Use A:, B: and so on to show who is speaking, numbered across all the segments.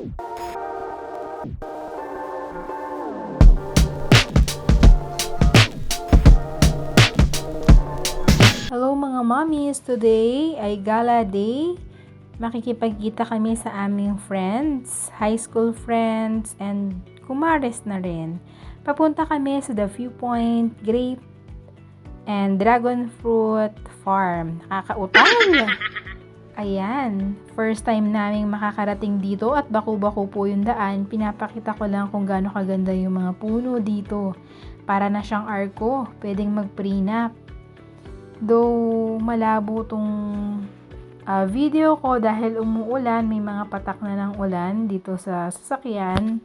A: Hello mga mommies! Today ay gala day. Makikipagkita kami sa aming friends, high school friends, and kumares na rin. Papunta kami sa The Viewpoint Grape and Dragon Fruit Farm. Nakakautang! Ayan, first time naming makakarating dito at baku-baku po yung daan. Pinapakita ko lang kung gaano kaganda yung mga puno dito. Para na siyang arko, pwedeng mag-prenup. Though malabo tong ah, video ko dahil umuulan, may mga patak na ng ulan dito sa sasakyan.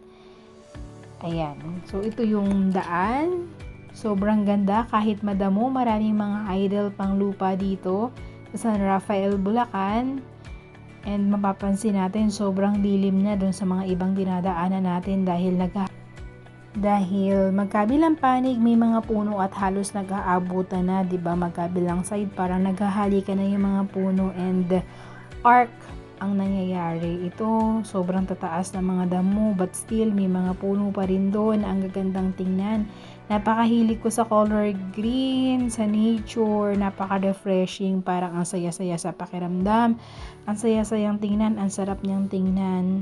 A: Ayan. So, ito yung daan. Sobrang ganda. Kahit madamo, maraming mga idol pang lupa dito San Rafael, Bulacan. And mapapansin natin, sobrang lilim na dun sa mga ibang dinadaanan natin dahil nag dahil magkabilang panig may mga puno at halos nag-aabutan na, 'di ba? Magkabilang side parang naghahalikan na yung mga puno and arc ang nangyayari. Ito, sobrang tataas ng mga damo but still may mga puno pa rin doon. Ang gagandang tingnan. Napakahilig ko sa color green, sa nature, napaka-refreshing, parang ang saya-saya sa pakiramdam. Ang saya-sayang tingnan, ang sarap niyang tingnan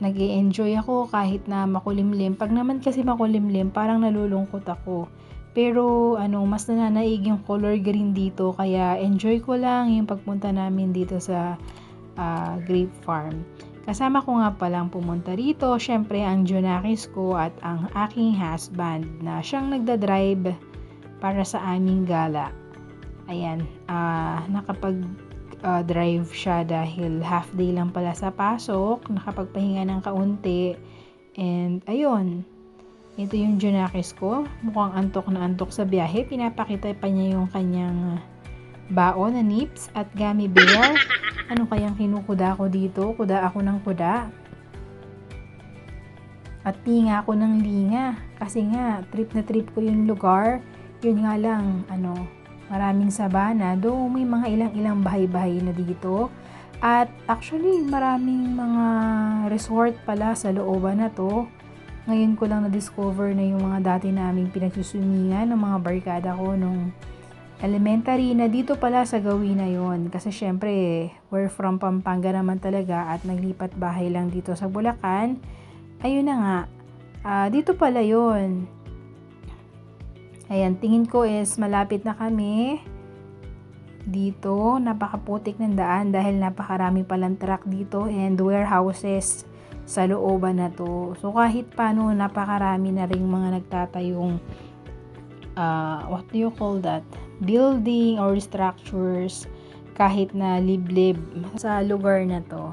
A: nag enjoy ako kahit na makulimlim. Pag naman kasi makulimlim, parang nalulungkot ako. Pero ano, mas nananaig yung color green dito. Kaya enjoy ko lang yung pagpunta namin dito sa uh, grape farm. Kasama ko nga palang pumunta rito, syempre ang Junakis ko at ang aking husband na siyang nagda-drive para sa aming gala. Ayan, uh, nakapag uh, drive siya dahil half day lang pala sa pasok, nakapagpahinga ng kaunti. And ayun, ito yung Junakis ko. Mukhang antok na antok sa biyahe. Pinapakita pa niya yung kanyang baon na nips at gummy bear. Ano kayang kinukuda ko dito? Kuda ako ng kuda. At linga ako ng linga. Kasi nga, trip na trip ko yung lugar. Yun nga lang, ano, maraming sabana, do may mga ilang-ilang bahay-bahay na dito. At actually, maraming mga resort pala sa looban na to. Ngayon ko lang na-discover na yung mga dati naming pinagsusumingan ng mga barkada ko nung elementary na dito pala sa gawin na yon Kasi syempre, we're from Pampanga naman talaga at naglipat bahay lang dito sa Bulacan. Ayun na nga, uh, dito pala yon Ayan, tingin ko is malapit na kami dito. Napakaputik ng daan dahil napakarami palang truck dito and warehouses sa looban na to. So kahit paano napakarami na ring mga nagtatayong uh, what do you call that? Building or structures kahit na liblib sa lugar na to.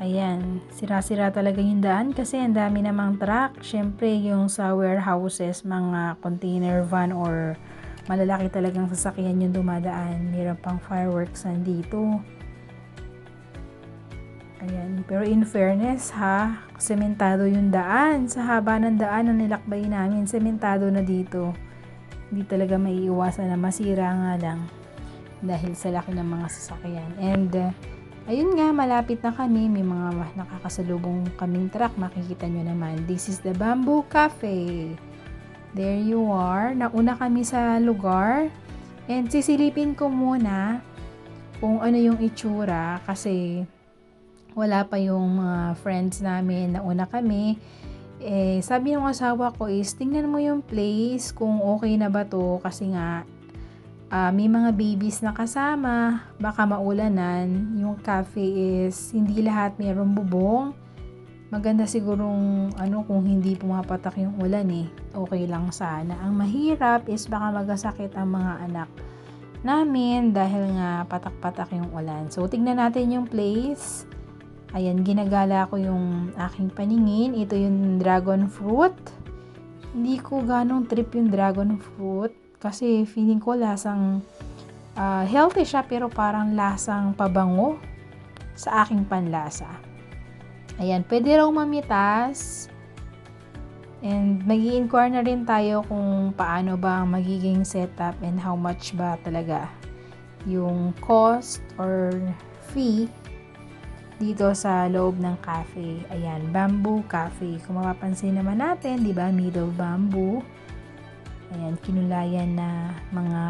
A: Ayan, sira-sira talaga yung daan kasi ang dami namang truck. Siyempre, yung sa warehouses, mga container van or malalaki talagang sasakyan yung dumadaan. Meron pang fireworks nandito. Ayan, pero in fairness ha, sementado yung daan. Sa haba ng daan na nilakbay namin, sementado na dito. Hindi talaga maiiwasan na masira nga lang dahil sa laki ng mga sasakyan. And uh, Ayun nga, malapit na kami. May mga nakakasalubong kaming truck. Makikita nyo naman. This is the Bamboo Cafe. There you are. Nauna kami sa lugar. And sisilipin ko muna kung ano yung itsura kasi wala pa yung mga friends namin. Nauna kami. Eh, sabi ng asawa ko is, tingnan mo yung place kung okay na ba to kasi nga uh, may mga babies na kasama, baka maulanan. Yung cafe is hindi lahat mayroong bubong. Maganda sigurong ano kung hindi pumapatak yung ulan eh. Okay lang sana. Ang mahirap is baka magasakit ang mga anak namin dahil nga patak-patak yung ulan. So tignan natin yung place. Ayan, ginagala ko yung aking paningin. Ito yung dragon fruit. Hindi ko ganong trip yung dragon fruit kasi feeling ko lasang uh, healthy siya pero parang lasang pabango sa aking panlasa. Ayan, pwede raw mamitas. And mag inquire na rin tayo kung paano ba ang magiging setup and how much ba talaga yung cost or fee dito sa loob ng cafe. Ayan, bamboo cafe. Kung mapapansin naman natin, di ba, middle bamboo. Ayan, kinulayan na mga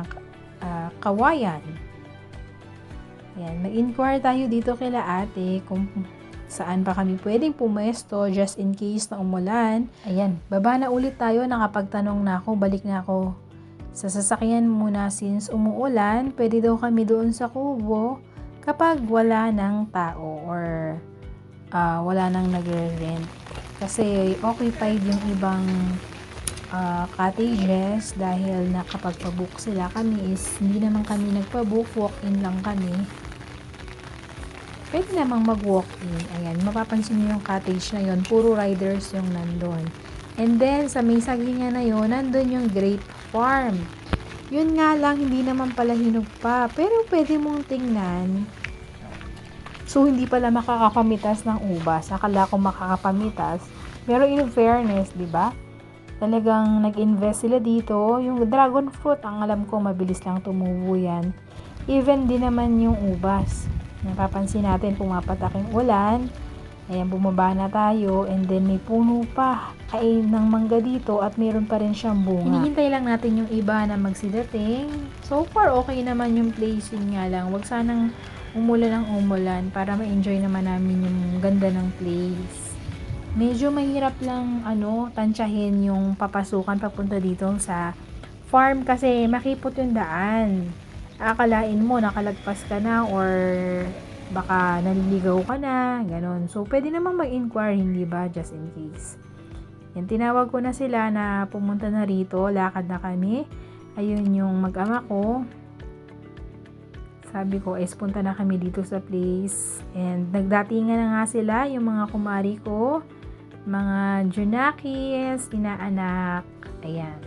A: ah, kawayan. Ayan, mag-inquire tayo dito kila ate kung saan pa kami pwedeng pumesto just in case na umulan. Ayan, baba na ulit tayo. Nakapagtanong na ako, balik na ako sa sasakyan muna since umuulan. Pwede daw kami doon sa kubo kapag wala ng tao or ah, wala nang nagre-rent. Kasi occupied yung ibang ah, cottages dahil nakapagpabook sila kami is hindi naman kami nagpabook, walk-in lang kami. Pwede namang mag-walk-in. Ayan, mapapansin niyo yung cottage na yon puro riders yung nandun. And then, sa may sagingan na yon nandun yung grape farm. Yun nga lang, hindi naman pala hinog pa. Pero pwede mong tingnan. So, hindi pala makakapamitas ng ubas. Akala ko makakapamitas. Pero in fairness, di ba? Talagang nag-invest sila dito. Yung dragon fruit, ang alam ko, mabilis lang tumubo yan. Even din naman yung ubas. Napapansin natin, pumapatak yung ulan. Ayan, bumaba na tayo. And then, may puno pa. Kain ng mangga dito at meron pa rin siyang bunga. Hinihintay lang natin yung iba na magsidating. So far, okay naman yung placing nga lang. Huwag sanang umulan ng umulan para ma-enjoy naman namin yung ganda ng place. Medyo mahirap lang ano, tansyahin yung papasukan papunta dito sa farm kasi makipot yung daan. Akalain mo nakalagpas ka na or baka naliligaw ka na, ganon. So, pwede namang mag-inquire, hindi ba? Just in case. Yan, tinawag ko na sila na pumunta na rito, lakad na kami. Ayun yung mag-ama ko. Sabi ko, es punta na kami dito sa place. And nagdatingan na nga sila, yung mga kumari ko, mga junakis, inaanak. Ayan.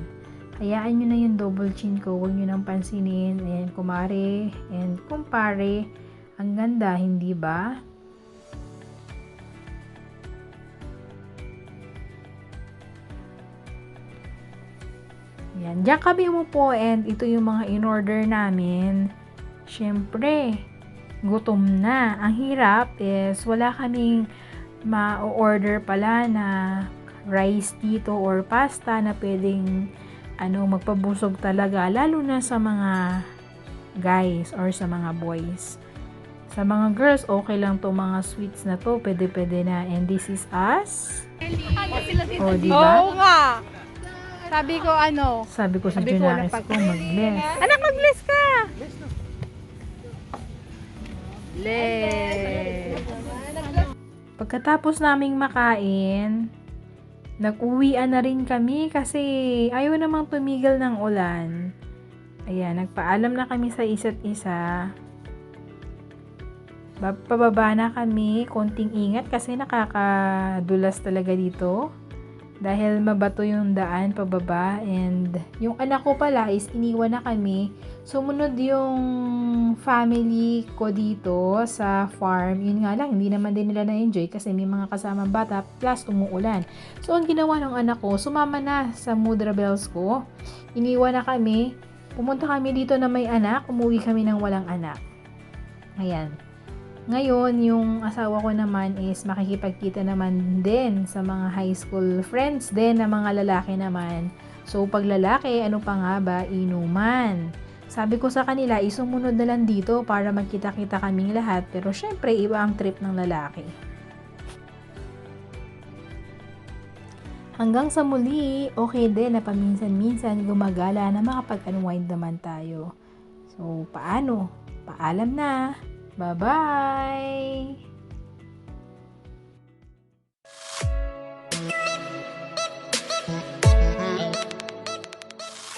A: Hayaan nyo na yung double chin ko. Huwag nyo nang pansinin. Ayan, kumare and kumpare. Ang ganda, hindi ba? Yan. Diyan kami po and ito yung mga in-order namin. Siyempre, gutom na. Ang hirap is wala kaming ma-order pala na rice dito or pasta na pwedeng ano magpabusog talaga lalo na sa mga guys or sa mga boys. Sa mga girls, okay lang to mga sweets na to. Pwede, pwede na. And this is us. O, di ba?
B: Oo nga. Sabi ko ano,
A: Sabi ko sa
B: ko,
A: Junakis
B: napag-
A: ko, mag-bless.
B: anak mag-bless ka! Bless!
A: Pagkatapos naming makain, nag-uwian na rin kami kasi ayaw namang tumigil ng ulan. Ayan, nagpaalam na kami sa isa't isa. Ba- Pababa na kami, konting ingat kasi nakakadulas talaga dito. Dahil mabato yung daan pababa and yung anak ko pala is iniwan na kami. Sumunod yung family ko dito sa farm. Yun nga lang, hindi naman din nila na-enjoy kasi may mga kasama bata plus umuulan. So, ang ginawa ng anak ko, sumama na sa Mudra Bells ko. Iniwan na kami. Pumunta kami dito na may anak. Umuwi kami ng walang anak. Ayan. Ngayon, yung asawa ko naman is makikipagkita naman din sa mga high school friends din na mga lalaki naman. So, pag lalaki, ano pa nga ba? Inuman. Sabi ko sa kanila, isumunod na lang dito para magkita-kita kaming lahat. Pero syempre, iba ang trip ng lalaki. Hanggang sa muli, okay din na paminsan-minsan gumagala na makapag-unwind naman tayo. So, paano? Paalam na! Bye-bye!